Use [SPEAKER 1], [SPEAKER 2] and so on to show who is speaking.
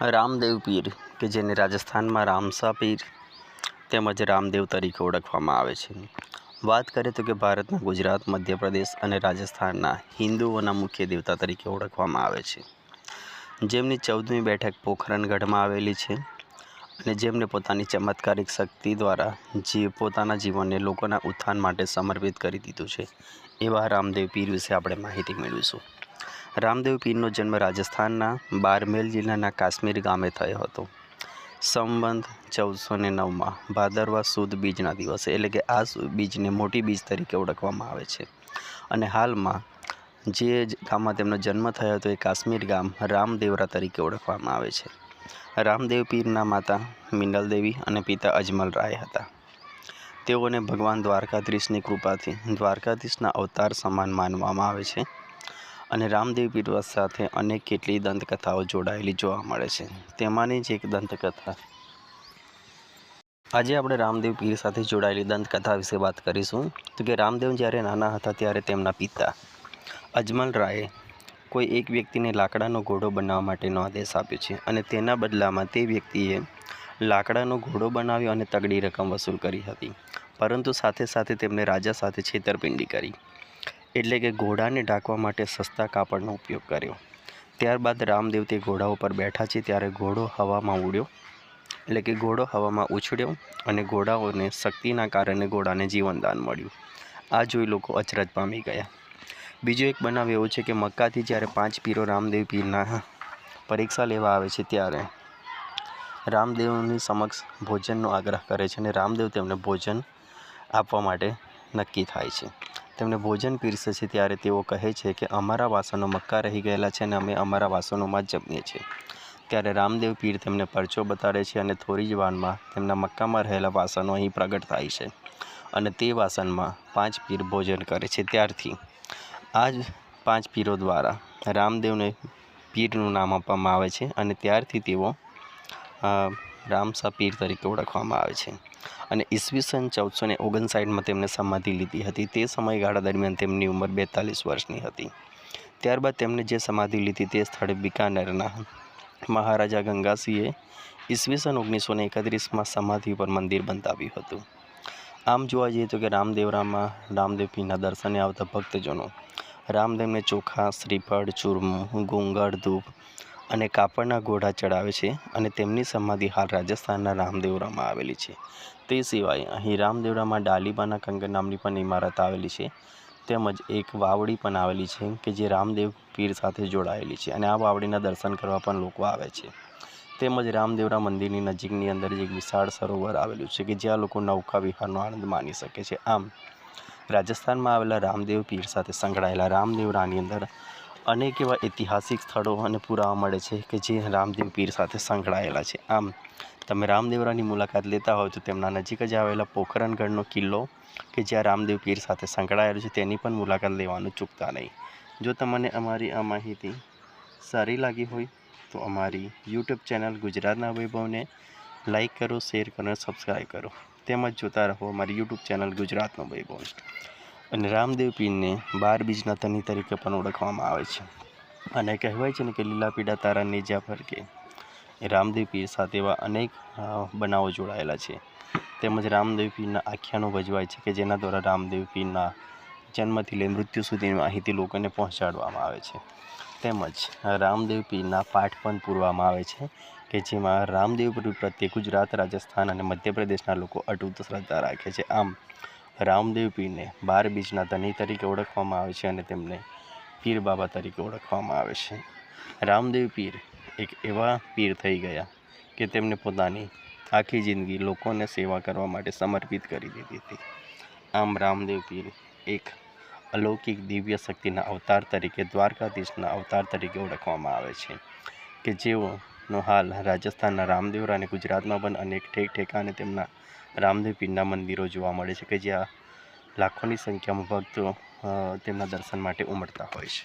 [SPEAKER 1] રામદેવ પીર, કે જેને રાજસ્થાનમાં રામસા પીર તેમજ રામદેવ તરીકે ઓળખવામાં આવે છે. વાત કરીએ તો કે ભારતના ગુજરાત, મધ્યપ્રદેશ અને રાજસ્થાનના હિન્દુઓના મુખ્ય દેવતા તરીકે ઓળખવામાં આવે છે. જેમની ચૌદમી બેઠક પોખરણગઢમાં આવેલી છે અને જેમને પોતાની ચમત્કારિક શક્તિ દ્વારા જે પોતાના જીવનને લોકોના ઉત્થાન માટે સમર્પિત કરી દીધું છે, એવા રામદેવ પીર વિશે આપણે માહિતી મેળવીશું. રામદેવ પીરનો જન્મ રાજસ્થાનના બારમેલ જિલ્લાના કાશ્મીર ગામે થયો હતો. સંબંધ ચૌદસો ને નવમાં. ભાદરવા સુદ બીજના દિવસે, એટલે કે આ બીજને મોટી બીજ તરીકે ઓળખવામાં આવે છે. અને હાલમાં જે જ ગામમાં તેમનો જન્મ થયો હતો એ કાશ્મીર ગામ રામદેવરા તરીકે ઓળખવામાં આવે છે. રામદેવ પીરના માતા મિનલ દેવી અને પિતા અજમલ રાય હતા. તેઓને ભગવાન દ્વારકાધીશની કૃપાથી દ્વારકાધીશના અવતાર સમાન માનવામાં આવે છે. અને રામદેવ પીર સાથે અનેક કેટલી દંતકથાઓ જોડાયેલી જોવા મળે છે. તેમાંની જ એક દંતકથા. આજે આપણે રામદેવ પીર સાથે જોડાયેલી દંતકથા વિશે વાત કરીશું. તો કે રામદેવ જ્યારે નાના હતા ત્યારે તેમના પિતા અજમલ રાયે કોઈ એક વ્યક્તિને લાકડાનો ઘોડો બનાવવા માટેનો આદેશ આપ્યો છે અને તેના બદલામાં તે વ્યક્તિએ લાકડાનો ઘોડો બનાવ્યો અને તગડી રકમ વસૂલ કરી હતી. પરંતુ સાથે સાથે તેમણે રાજા સાથે છેતરપિંડી કરી. એટલે કે ઘોડાને ઢાંકવા માટે સસ્તા કાપડનો ઉપયોગ કર્યો. ત્યારબાદ રામદેવ તે ઘોડા ઉપર બેઠા છે ત્યારે ઘોડો હવામાં ઉડ્યો. એટલે કે ઘોડો હવામાં ઉછળ્યો અને ઘોડાઓને શક્તિના કારણે ઘોડાને જીવનદાન મળ્યું. આ જોઈ લોકો અચરજ પામી ગયા. બીજો એક બનાવ એવો છે કે મક્કાથી જ્યારે પાંચ પીરો રામદેવ પીરના પરીક્ષા લેવા આવે છે ત્યારે રામદેવની સમક્ષ ભોજનનો આગ્રહ કરે છે અને રામદેવ તેમને ભોજન આપવા માટે નક્કી થાય છે. તેમને ભોજન પીરસે છે ત્યારે તેઓ કહે છે કે અમારા વાસણો મક્કા રહી ગયેલા છે અને અમે અમારા વાસણોમાં જ જમીએ છીએ. ત્યારે રામદેવ પીર તેમને પરચો બતાડે છે અને થોડી જ વારમાં તેમના મક્કામાં રહેલા વાસણો અહીં પ્રગટ થાય છે અને તે વાસણમાં પાંચ પીર ભોજન કરે છે. ત્યારથી આ જ પાંચ પીરો દ્વારા રામદેવને પીરનું નામ આપવામાં આવે છે અને ત્યારથી તેઓ રામસા પીર તરીકે ઓળખવામાં આવે છે. અને ઈસવીસન ચૌદસો ને ઓગણસાઠમાં તેમણે સમાધિ લીધી હતી. તે સમયગાળા દરમિયાન તેમની ઉંમર બેતાલીસ વર્ષની હતી. ત્યારબાદ તેમણે જે સમાધિ લીધી તે સ્થળે બિકાનેરના મહારાજા ગંગાસિંહે ઈસવીસન ઓગણીસો ને એકત્રીસમાં સમાધિ પર મંદિર બંધાવ્યું હતું. આમ જોવા જઈએ તો કે રામદેવરામાં રામદેવ પીરના દર્શને આવતા ભક્તજનો રામદેવને ચોખા, શ્રીફળ, ચૂરમું, ગુંગળ, ધૂપ અને કાપડના ઘોડા ચડાવે છે અને તેમની સમાધિ હાલ રાજસ્થાનના રામદેવરામાં આવેલી છે. તે સિવાય અહીં રામદેવરામાં ડાલીબાના કંગર નામની પણ ઇમારત આવેલી છે. તેમજ એક વાવડી પણ આવેલી છે કે જે રામદેવ પીર સાથે જોડાયેલી છે અને આ વાવડીના દર્શન કરવા પણ લોકો આવે છે. તેમજ રામદેવરા મંદિરની નજીકની અંદર એક વિશાળ સરોવર આવેલું છે કે જ્યાં લોકો નૌકા વિહારનો આનંદ માણી શકે છે. આમ, રાજસ્થાનમાં આવેલા રામદેવ પીર સાથે સંકળાયેલા રામદેવરાની અંદર અનેક એવા ઐતિહાસિક સ્થળો અને પુરાવા મળે છે કે જે રામદેવ પીર સાથે સંકળાયેલા છે. આમ, તમે રામદેવરાની મુલાકાત લેતા હોય તો તેમના નજીક જ આવેલા પોખરણગઢનો કિલ્લો કે જ્યાં રામદેવ પીર સાથે સંકળાયેલો છે તેની પણ મુલાકાત લેવાનું ચૂકતા નહીં. જો તમને અમારી આ માહિતી સારી લાગી હોય તો અમારી યુટ્યુબ ચેનલ ગુજરાતના વૈભવને લાઈક કરો, શેર કરો અને સબસ્ક્રાઈબ કરો. તેમજ જોતા રહો અમારી યુટ્યુબ ચેનલ ગુજરાતનો વૈભવ. અને રામદેવ પીરને બાર બીજના તની તરીકે પણ ઓળખવામાં આવે છે. અને કહેવાય છે ને કે લીલા પીળા તારા નેજા ફરકે એ રામદેવ પીર સાથે એવા અનેક બનાવો જોડાયેલા છે. તેમજ રામદેવ પીરના આખ્યાનો ભજવાય છે કે જેના દ્વારા રામદેવ પીરના જન્મથી લઈ મૃત્યુ સુધીની માહિતી લોકોને પહોંચાડવામાં આવે છે. તેમજ રામદેવ પીરના પાઠ પણ પૂરવામાં આવે છે કે જેમાં રામદેવ પીર પ્રત્યે ગુજરાત, રાજસ્થાન અને મધ્યપ્રદેશના લોકો અટૂટ શ્રદ્ધા રાખે છે. આમ રામદેવ પીરને બાર બીજના ધની તરીકે ઓળખવામાં આવે છે અને તેમને પીર બાબા તરીકે ઓળખવામાં આવે છે. રામદેવ પીર એક એવા પીર થઈ ગયા કે તેમને પોતાની આખી જિંદગી લોકોને સેવા કરવા માટે સમર્પિત કરી દીધી હતી. આમ રામદેવ પીર એક અલૌકિક દિવ્ય શક્તિના અવતાર તરીકે, દ્વારકાધીશના અવતાર તરીકે ઓળખવામાં આવે છે કે જેઓનો હાલ રાજસ્થાનના રામદેવરા અને ગુજરાતમાં પણ અનેક ઠેક ઠેકાણે તેમના રામદેવ પીરના મંદિરો જોવા મળે છે કે જ્યાં લાખોની સંખ્યામાં ભક્તો તેમના દર્શન માટે ઉમટતા હોય છે.